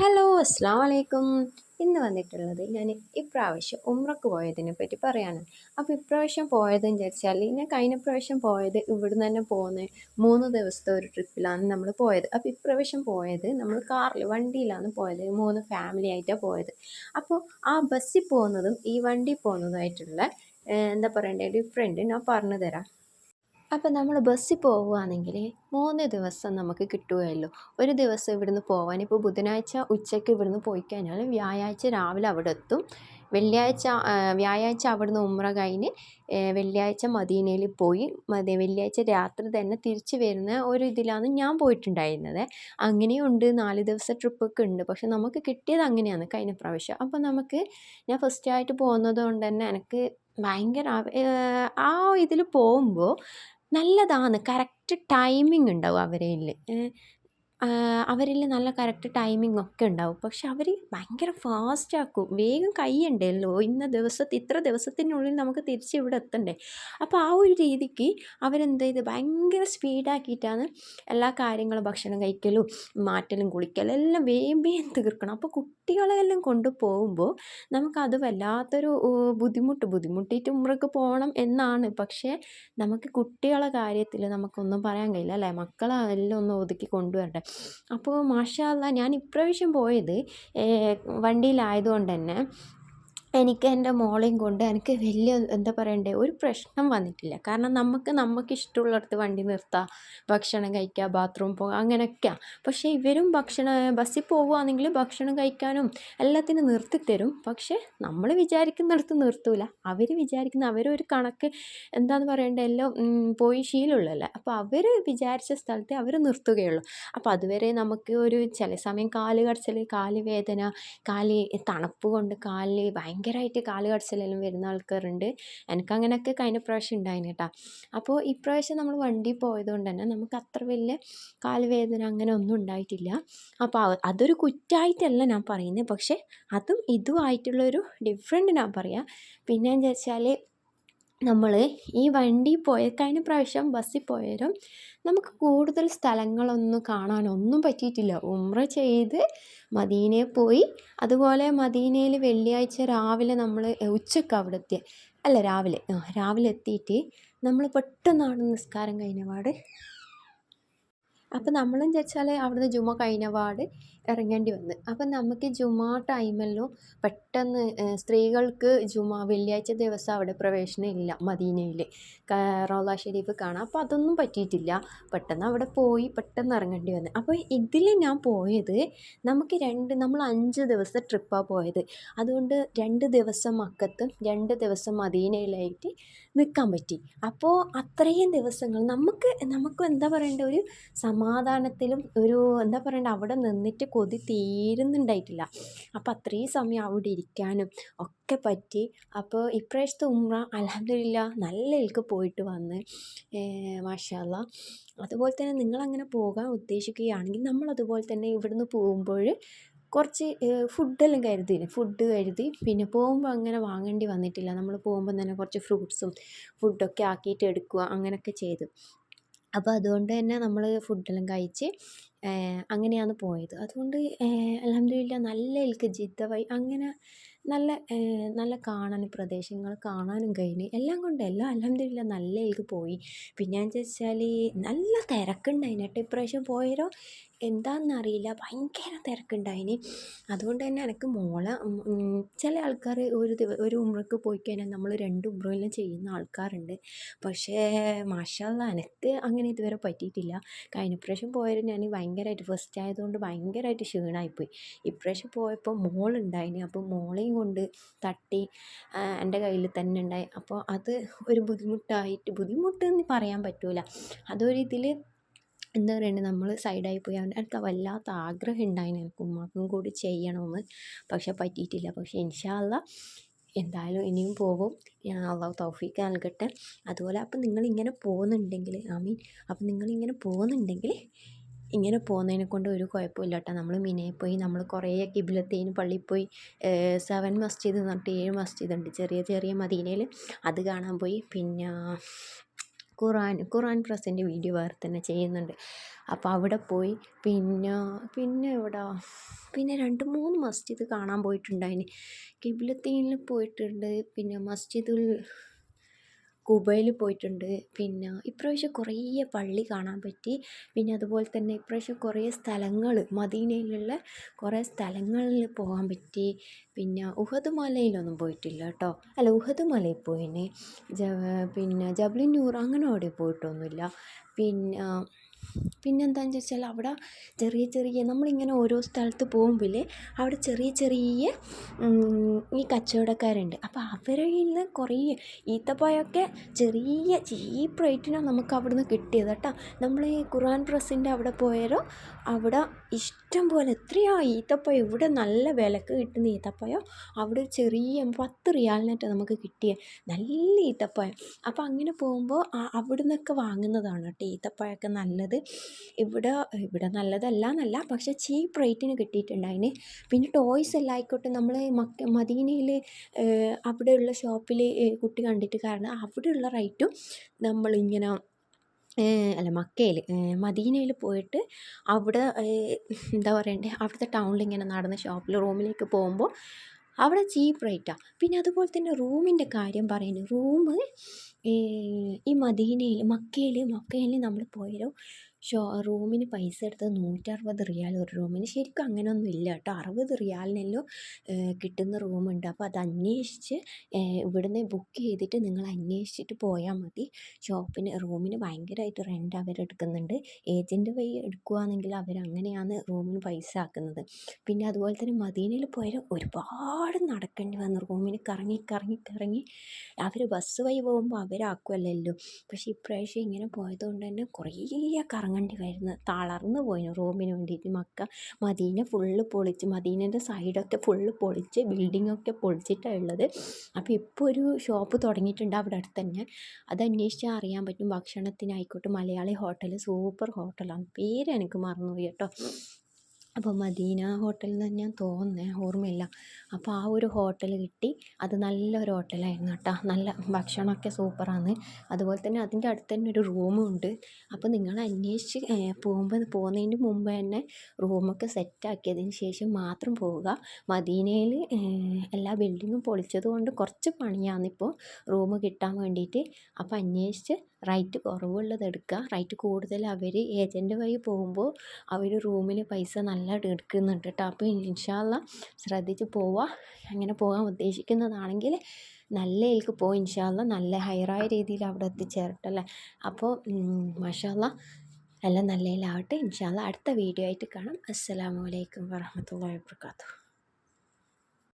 Hello അസ്സാം വലൈക്കും ഇന്ന് വന്നിട്ടുള്ളത് ഞാൻ ഇപ്രാവശ്യം ഉമ്രക്ക് പോയതിനെ പറ്റി പറയാനാണ് അപ്പോൾ ഇപ്രാവശ്യം പോയതെന്ന് വെച്ചാൽ ഞാൻ കഴിഞ്ഞ പ്രാവശ്യം പോയത് ഇവിടുന്ന് തന്നെ പോകുന്ന മൂന്ന് ദിവസത്തെ ഒരു ട്രിപ്പിലാണ് നമ്മൾ പോയത്. അപ്പോൾ ഇപ്രാവശ്യം പോയത് നമ്മൾ കാറിൽ വണ്ടിയിലാണ് പോയത്. മൂന്ന് ഫാമിലി ആയിട്ടാണ് പോയത്. അപ്പോൾ ആ ബസ്സിൽ പോകുന്നതും ഈ വണ്ടി പോകുന്നതുമായിട്ടുള്ള എന്താ പറയണ്ടേ ഡിഫറെന്റ് ഞാൻ പറഞ്ഞു തരാം അപ്പം നമ്മൾ ബസ്സിൽ പോവുകയാണെങ്കിൽ മൂന്ന് ദിവസം നമുക്ക് കിട്ടുകയുള്ളൂ. ഒരു ദിവസം ഇവിടുന്ന് പോകാൻ ഇപ്പോൾ ബുധനാഴ്ച ഉച്ചയ്ക്ക് ഇവിടുന്ന് പോയി കഴിഞ്ഞാൽ വ്യാഴാഴ്ച രാവിലെ അവിടെ എത്തും. വെള്ളിയാഴ്ച വ്യാഴാഴ്ച അവിടുന്ന് ഉമ്ര കഴിഞ്ഞ് വെള്ളിയാഴ്ച മദീനയിൽ പോയി മതി വെള്ളിയാഴ്ച രാത്രി തന്നെ തിരിച്ചു വരുന്ന ഒരു ഇതിലാണ് ഞാൻ പോയിട്ടുണ്ടായിരുന്നത്. അങ്ങനെയുണ്ട് നാല് ദിവസം ട്രിപ്പൊക്കെ ഉണ്ട്. പക്ഷെ നമുക്ക് കിട്ടിയത് അങ്ങനെയാണ് കഴിഞ്ഞ പ്രാവശ്യം. അപ്പോൾ നമുക്ക് ഞാൻ ഫസ്റ്റായിട്ട് പോകുന്നത് കൊണ്ട് തന്നെ എനിക്ക് ഭയങ്കര ആ ഇതിൽ പോകുമ്പോൾ നല്ലതാണ്. കറക്റ്റ് ടൈമിംഗ് ഉണ്ടാവും അവരേൽ അവരിൽ നല്ല കറക്റ്റ് ടൈമിംഗ് ഒക്കെ ഉണ്ടാവും. പക്ഷെ അവർ ഭയങ്കര ഫാസ്റ്റ് ആക്കും. വേഗം കഴിയണ്ടല്ലോ ഇന്ന ദിവസത്തെ ഇത്ര ദിവസത്തിനുള്ളിൽ നമുക്ക് തിരിച്ച് ഇവിടെ എത്തണ്ടേ? അപ്പോൾ ആ ഒരു രീതിക്ക് അവരെന്ത് ചെയ്ത്? ഭയങ്കര സ്പീഡാക്കിയിട്ടാണ് എല്ലാ കാര്യങ്ങളും ഭക്ഷണം കഴിക്കലും മാറ്റലും കുളിക്കലും എല്ലാം വേഗം വേഗം തീർക്കണം. അപ്പോൾ കുട്ടികളെല്ലാം കൊണ്ടുപോകുമ്പോൾ നമുക്കത് വല്ലാത്തൊരു ബുദ്ധിമുട്ട് ബുദ്ധിമുട്ടിയിട്ട് ഉമ്രക്ക് പോകണം എന്നാണ്. പക്ഷേ നമുക്ക് കുട്ടികളെ കാര്യത്തിൽ നമുക്കൊന്നും പറയാൻ കഴിയില്ല അല്ലേ? മക്കളെ എല്ലാം ഒന്ന് ഒതുക്കി കൊണ്ടുവരട്ടെ. അപ്പോൾ മാഷാ ഞാൻ ഇപ്രാവശ്യം പോയത് വണ്ടിയിലായതുകൊണ്ട് തന്നെ എനിക്ക് എന്റെ മോളെയും കൊണ്ട് എനിക്ക് വലിയ എന്താ പറയണ്ടേ ഒരു പ്രശ്നം വന്നിട്ടില്ല. കാരണം നമുക്ക് നമുക്ക് ഇഷ്ടമുള്ളിടത്ത് വണ്ടി നിർത്താം ഭക്ഷണം കഴിക്കുക ബാത്റൂം പോകുക അങ്ങനെയൊക്കെയാണ് പക്ഷേ ഇവരും ഭക്ഷണം ബസ്സിൽ പോവുകയാണെങ്കിൽ ഭക്ഷണം കഴിക്കാനും എല്ലാത്തിനും നിർത്തിത്തരും. പക്ഷേ നമ്മൾ വിചാരിക്കുന്നിടത്ത് നിർത്തൂല. അവർ വിചാരിക്കുന്ന അവരൊരു കണക്ക് എന്താന്ന് പറയണ്ടേ എല്ലാം പോയി ശീലമുള്ളല്ലേ അപ്പോൾ അവർ വിചാരിച്ച സ്ഥലത്തെ അവർ നിർത്തുകയുള്ളൂ. അപ്പോൾ അതുവരെ നമുക്ക് ഒരു ചില സമയം കാൽ കടച്ചൽ കാൽ വേദന കാൽ തണുപ്പ് കൊണ്ട് കാലിൽ ഭയങ്കര ഭയങ്കരമായിട്ട് കാൽ കടച്ചിലെല്ലാം വരുന്ന ആൾക്കാരുണ്ട്. എനിക്ക് അങ്ങനെയൊക്കെ കഴിഞ്ഞ പ്രാവശ്യം ഉണ്ടായിന് കേട്ടോ അപ്പോൾ ഇപ്രാവശ്യം നമ്മൾ വണ്ടി പോയതുകൊണ്ട് തന്നെ നമുക്ക് അത്ര വലിയ കാലുവേദന അങ്ങനെ ഒന്നും ഉണ്ടായിട്ടില്ല. അപ്പോൾ അതൊരു കുറ്റമായിട്ടല്ല ഞാൻ പറയുന്നത് പക്ഷേ അതും ഇതുമായിട്ടുള്ളൊരു ഡിഫറെന്റ് ഞാൻ പറയാം. പിന്നെ എന്ന് വെച്ചാൽ നമ്മൾ ഈ വണ്ടി പോയ കഴിഞ്ഞ പ്രാവശ്യം ബസ്സിൽ പോയാലും നമുക്ക് കൂടുതൽ സ്ഥലങ്ങളൊന്നും കാണാനൊന്നും പറ്റിയിട്ടില്ല. ഉമ്ര ചെയ്ത് മദീനയിൽ പോയി. അതുപോലെ മദീനയിൽ വെള്ളിയാഴ്ച രാവിലെ നമ്മൾ ഉച്ചയ്ക്ക് അവിടെ എത്തിയ അല്ല രാവിലെ രാവിലെ എത്തിയിട്ട് നമ്മൾ പെട്ടെന്നാണ് നിസ്കാരം കഴിഞ്ഞപാട്. അപ്പം നമ്മളെന്ന് വെച്ചാൽ അവിടുന്ന് ജുമ കഴിഞ്ഞ പാട് ഇറങ്ങേണ്ടി വന്ന്. അപ്പം നമുക്ക് ജുമാ ടൈമല്ലോ പെട്ടെന്ന് സ്ത്രീകൾക്ക് ജുമാ വെള്ളിയാഴ്ച ദിവസം അവിടെ പ്രവേശനം ഇല്ല മദീനയിൽ റോള ഷെരീഫ് കാണാം. അപ്പോൾ അതൊന്നും പറ്റിയിട്ടില്ല. പെട്ടെന്ന് അവിടെ പോയി പെട്ടെന്ന് ഇറങ്ങേണ്ടി വന്ന്. അപ്പോൾ ഇതിൽ ഞാൻ പോയത് നമുക്ക് രണ്ട് നമ്മൾ അഞ്ച് ദിവസം ട്രിപ്പാണ് പോയത്. അതുകൊണ്ട് രണ്ട് ദിവസം മക്കത്തും രണ്ട് ദിവസം മദീനയിലായിട്ട് നിൽക്കാൻ പറ്റി. അപ്പോൾ അത്രയും ദിവസങ്ങൾ നമുക്ക് നമുക്ക് എന്താ പറയേണ്ട ഒരു സമാധാനത്തിലും ഒരു എന്താ പറയേണ്ട അവിടെ നിന്നിട്ട് കൊതി തീരുന്നുണ്ടായിട്ടില്ല. അപ്പോൾ അത്രയും സമയം അവിടെ ഇരിക്കാനും ഒക്കെ പറ്റി. അപ്പോൾ ഇപ്രാവശ്യത്തെ ഉമ്ര അലഹമില്ല നല്ല എൽക്ക് പോയിട്ട് വന്ന് മാഷാല്ല അതുപോലെ തന്നെ നിങ്ങളങ്ങനെ പോകാൻ ഉദ്ദേശിക്കുകയാണെങ്കിൽ നമ്മളതുപോലെ തന്നെ ഇവിടുന്ന് പോകുമ്പോൾ കുറച്ച് ഫുഡെല്ലാം കരുതി ഫുഡ് കരുതി. പിന്നെ പോകുമ്പോൾ അങ്ങനെ വാങ്ങേണ്ടി വന്നിട്ടില്ല. നമ്മൾ പോകുമ്പോൾ തന്നെ കുറച്ച് ഫ്രൂട്ട്സും ഫുഡൊക്കെ ആക്കിയിട്ട് എടുക്കുക അങ്ങനെയൊക്കെ ചെയ്തു. അപ്പോൾ അതുകൊണ്ട് തന്നെ നമ്മൾ ഫുഡെല്ലാം കഴിച്ച് അങ്ങനെയാണ് പോയത്. അതുകൊണ്ട് അൽഹംദുലില്ലാ നല്ല എനിക്ക് ജിദ്ദ അങ്ങനെ നല്ല നല്ല കാണാൻ പ്രദേശങ്ങൾ കാണാനും കഴിഞ്ഞ് എല്ലാം കൊണ്ട് എല്ലാം അൽഹംദുലില്ലാ നല്ല എനിക്ക് പോയി. പിന്നെ എന്ന് വെച്ചാൽ നല്ല തിരക്കുണ്ടായിന് കേട്ടോ ഇപ്രാവശ്യം പോയരോ എന്താണെന്നറിയില്ല ഭയങ്കര തിരക്കുണ്ടായിന്. അതുകൊണ്ട് തന്നെ എനിക്ക് മോളെ ചില ആൾക്കാർ ഒരു ഒരു ഉമ്രക്ക് പോയി കഴിഞ്ഞാൽ നമ്മൾ രണ്ട് ഉമ്രയെല്ലാം ചെയ്യുന്ന ആൾക്കാരുണ്ട്. പക്ഷേ മാഷാ അല്ലാ എനിക്ക് അങ്ങനെ ഇതുവരെ പറ്റിയിട്ടില്ല. കഴിഞ്ഞ പ്രാവശ്യം പോയത് ഞാൻ ഭയങ്കരമായിട്ട് ഫസ്റ്റ് ആയതുകൊണ്ട് ഭയങ്കരമായിട്ട് ക്ഷീണമായിപ്പോയി ഇപ്രാവശ്യം പോയപ്പോൾ മോളുണ്ടായിന്. അപ്പോൾ മോളെയും കൊണ്ട് തട്ടി എന്റെ കയ്യിൽ തന്നെ ഉണ്ടായി അപ്പോൾ അത് ഒരു ബുദ്ധിമുട്ടായിട്ട് ബുദ്ധിമുട്ടെന്ന് പറയാൻ പറ്റില്ല അതൊരിതിൽ എന്താ പറയണ്ടേ നമ്മൾ സൈഡായി പോയി. അവന്റെ എനിക്ക് വല്ലാത്ത ആഗ്രഹം ഉണ്ടായിരുന്നു എനിക്ക് ഉമ്മാക്കും കൂടി ചെയ്യണമെന്ന് പക്ഷെ പറ്റിയിട്ടില്ല. പക്ഷെ ഇൻഷാ എന്തായാലും ഇനിയും പോകും. ഞാൻ അള്ളാഹു തൗഫീക്ക് നൽകട്ടെ. അതുപോലെ അപ്പം നിങ്ങളിങ്ങനെ പോകുന്നുണ്ടെങ്കിൽ ഐ മീൻ അപ്പം നിങ്ങളിങ്ങനെ പോകുന്നുണ്ടെങ്കിൽ ഇങ്ങനെ പോകുന്നതിനെ കൊണ്ട് ഒരു കുഴപ്പമില്ല കേട്ടോ. നമ്മൾ മിനയിൽ പോയി നമ്മൾ കുറേ കിബിലത്തേന് പള്ളിയിൽ പോയി സെവൻ മസ്ജിദ് എന്ന് പറഞ്ഞിട്ട് ഏഴ് മസ്ജിദ് ഉണ്ട്. ചെറിയ ചെറിയ മദീനയിൽ അത് കാണാൻ പോയി. പിന്നെ ഖുറാൻ ഖുറാൻ പ്രസിന്റെ വീഡിയോ വേറെ തന്നെ ചെയ്യുന്നുണ്ട്. അപ്പോൾ അവിടെ പോയി പിന്നെ പിന്നെ എവിടെ? പിന്നെ രണ്ട് മൂന്ന് മസ്ജിദ് കാണാൻ പോയിട്ടുണ്ടായിന്. കിബിലത്തീനിൽ പോയിട്ടുണ്ട്. പിന്നെ മസ്ജിദുൽ കുബയിൽ പോയിട്ടുണ്ട്. പിന്നെ ഇപ്രാവശ്യം കുറേ പള്ളി കാണാൻ പറ്റി. പിന്നെ അതുപോലെ തന്നെ ഇപ്രാവശ്യം കുറേ സ്ഥലങ്ങൾ മദീനയിലുള്ള കുറേ സ്ഥലങ്ങളിൽ പോകാൻ പറ്റി. പിന്നെ ഉഹദ് മലയിലൊന്നും പോയിട്ടില്ല കേട്ടോ. അല്ല ഉഹദ് മലയിൽ പോയിന്. പിന്നെ ജബ്ലിൻ നൂർ അങ്ങനെ അവിടെ പോയിട്ടൊന്നുമില്ല. പിന്നെ പിന്നെന്താണെന്ന് ചോദിച്ചാൽ അവിടെ ചെറിയ ചെറിയ നമ്മളിങ്ങനെ ഓരോ സ്ഥലത്ത് പോകുമ്പോൾ അവിടെ ചെറിയ ചെറിയ ഈ കച്ചവടക്കാരുണ്ട്. അപ്പോൾ അവരിൽ നിന്ന് കുറേ ഈത്തപ്പഴമൊക്കെ ചെറിയ ചീപ്പ് റേറ്റിനാണ് നമുക്ക് അവിടെ നിന്ന് കിട്ടിയത് കേട്ടോ. നമ്മൾ ഈ ഖുറാൻ പ്രസിന്റെ അവിടെ പോയാലോ അവിടെ ഇഷ്ടം പോലെ എത്രയാ ഈത്തപ്പഴം? ഇവിടെ നല്ല വിലക്ക് കിട്ടുന്ന ഈത്തപ്പഴം. അവിടെ ചെറിയ പത്ത് റിയാലിനായിട്ട് നമുക്ക് കിട്ടിയ നല്ല ഈത്തപ്പഴം. അപ്പോൾ അങ്ങനെ പോകുമ്പോൾ അവിടെ നിന്നൊക്കെ വാങ്ങുന്നതാണ് കേട്ടോ ഈത്തപ്പഴമൊക്കെ നല്ലത്. ഇവിടെ ഇവിടെ നല്ലതല്ല എന്നല്ല പക്ഷേ ചീപ്പ് റേറ്റിന് കിട്ടിയിട്ടുണ്ടായിന് പിന്നെ ടോയ്സ് എല്ലാം ആയിക്കോട്ടെ നമ്മൾ മക്ക മദീനയിൽ അവിടെയുള്ള ഷോപ്പിൽ കുട്ടി കണ്ടിട്ട് കാരണം അവിടെയുള്ള റേറ്റും നമ്മളിങ്ങനെ അല്ല മക്കയിൽ മദീനയിൽ പോയിട്ട് അവിടെ എന്താ പറയണ്ടേ അവിടുത്തെ ടൗണിൽ ഇങ്ങനെ നടന്ന് ഷോപ്പിൽ റൂമിലേക്ക് പോകുമ്പോൾ അവിടെ ചീപ്പ് റേറ്റാണ് പിന്നെ അതുപോലെ തന്നെ റൂമിന്റെ കാര്യം പറയുന്നു. റൂം ഈ മദീനയിൽ മക്കയിൽ മക്കയിൽ നമ്മൾ പോയാലോ ഷോ റൂമിന് പൈസ എടുത്തത് നൂറ്ററുപത് റിയാൽ. ഒരു റൂമിന് ശരിക്കും അങ്ങനെയൊന്നും ഇല്ല കേട്ടോ. അറുപത് റിയാലിനെല്ലോ കിട്ടുന്ന റൂമുണ്ട്. അപ്പോൾ അത് അന്വേഷിച്ച് ഇവിടുന്ന് ബുക്ക് ചെയ്തിട്ട് നിങ്ങൾ അന്വേഷിച്ചിട്ട് പോയാൽ മതി. ഷോപ്പിന് റൂമിന് ഭയങ്കരമായിട്ട് റെന്റ് അവരെടുക്കുന്നുണ്ട്. ഏജന്റ് വഴി എടുക്കുകയാണെങ്കിൽ അവർ അങ്ങനെയാണ് റൂമിന് പൈസ ആക്കുന്നത്. പിന്നെ അതുപോലെ തന്നെ മദീനയിൽ പോയാൽ ഒരുപാട് നടക്കേണ്ടി വന്നു റൂമിന് കറങ്ങി കറങ്ങി കറങ്ങി. അവർ ബസ് വഴി പോകുമ്പോൾ അവരാക്കുമല്ലോ പക്ഷേ ഇപ്രാവശ്യം ഇങ്ങനെ പോയതുകൊണ്ട് തന്നെ കുറേ കറങ്ങി കറങ്ങേണ്ടി വരുന്നു തളർന്നു പോയിന് റോമിന് വേണ്ടിയിട്ട്. മക്ക മദീന ഫുള്ള് പൊളിച്ച് മദീനന്റെ സൈഡൊക്കെ ഫുള്ള് പൊളിച്ച് ബിൽഡിങ്ങൊക്കെ പൊളിച്ചിട്ടാണ് ഉള്ളത്. അപ്പോൾ ഇപ്പോൾ ഒരു ഷോപ്പ് തുടങ്ങിയിട്ടുണ്ട് അവിടെ അടുത്ത് തന്നെ അത് അന്വേഷിച്ചാൽ അറിയാൻ പറ്റും. ഭക്ഷണത്തിനായിക്കോട്ടെ മലയാളി ഹോട്ടൽ സൂപ്പർ ഹോട്ടലാണ് പേര് എനിക്ക് മറന്നുപോയി കേട്ടോ. അപ്പോൾ മദീന ഹോട്ടൽ ഞാൻ തോന്നുന്നത് ഓർമ്മയില്ല. അപ്പോൾ ആ ഒരു ഹോട്ടൽ കിട്ടി. അത് നല്ലൊരു ഹോട്ടലായിരുന്നു കേട്ടോ. നല്ല ഭക്ഷണമൊക്കെ സൂപ്പറാണ് അതുപോലെ തന്നെ അതിന്റെ അടുത്ത് തന്നെ ഒരു റൂമും ഉണ്ട്. അപ്പോൾ നിങ്ങൾ അന്വേഷിച്ച് പോകുമ്പോൾ പോകുന്നതിന് മുമ്പ് തന്നെ റൂമൊക്കെ സെറ്റാക്കിയതിന് ശേഷം മാത്രം പോവുക. മദീനയിൽ എല്ലാ ബിൽഡിങ്ങും പൊളിച്ചത് കൊണ്ട് കുറച്ച് പണിയാണിപ്പോൾ റൂം കിട്ടാൻ വേണ്ടിയിട്ട്. അപ്പോൾ അന്വേഷിച്ച് റേറ്റ് കുറവുള്ളത് എടുക്കുക. റൈറ്റ് കൂടുതൽ അവർ ഏജന്റ് വഴി പോകുമ്പോൾ അവർ റൂമിന് പൈസ നല്ല എടുക്കുന്നുണ്ട് കേട്ടോ. അപ്പോൾ ഇൻഷാല്ല ശ്രദ്ധിച്ച് പോവുക. അങ്ങനെ പോകാൻ ഉദ്ദേശിക്കുന്നതാണെങ്കിൽ നല്ല ഇതിലേക്ക് പോകും ഇൻഷാല്ല നല്ല ഹയറായ രീതിയിൽ അവിടെ എത്തിച്ചേരട്ടല്ലേ അപ്പോൾ മാഷാല്ല എല്ലാം നല്ലതിലാവട്ടെ. ഇൻഷാല്ല അടുത്ത വീഡിയോ ആയിട്ട് കാണാം. അസ്സലാമു അലൈക്കും വറഹമത്തുള്ളാഹി വാബർക്കാത്തു